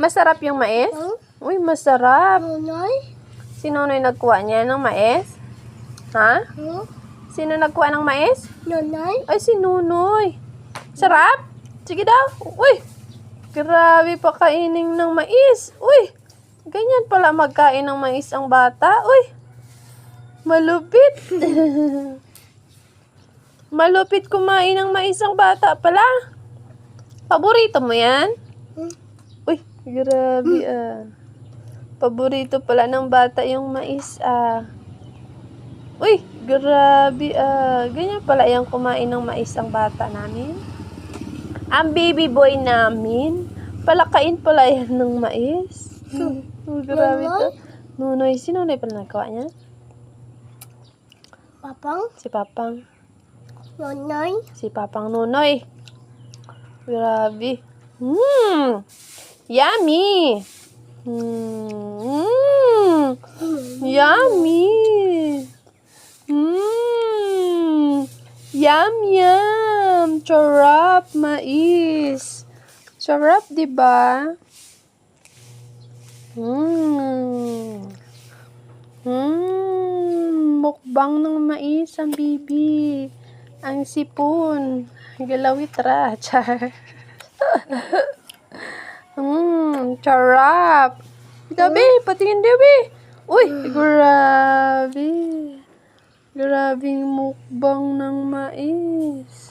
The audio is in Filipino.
Masarap yung mais? Hmm? Uy, masarap. Nonoy? Sino yung nagkuha niya ng mais? Ha? Hmm? Sino nagkuha ng mais? Nonoy? Ay, si Nunoy. Sarap? Sige daw. Uy, grabe pa kaining ng mais. Uy, ganyan pala magkain ng mais ang bata. Uy, malupit. malupit kumain ng mais ang bata pala. Paborito mo yan? Hmm? Grabe ah. Paborito pala ng bata yung mais ah. Uy, grabe ah. Ganyan pala yung kumain ng mais ang bata namin. Ang baby boy namin, palakain pala yan ng mais. Oh, grabe to. Nunoy, si Nunoy pala nagawa niya? Papang? Si Papang. Nonoy? Si Papang Nunoy. Grabe. Mmm! Yummy! Mmm! Yummy! Mmm! Yum, yum! Charap, mais. Sarap, di ba? Mmm! Mmm! Mukbang ng mais ang bibi. Ang sipon. Galawit ra. Char. Mmm, charap. Gabi, patingin Gabi. Uy, grabe. Grabing mukbang ng mais.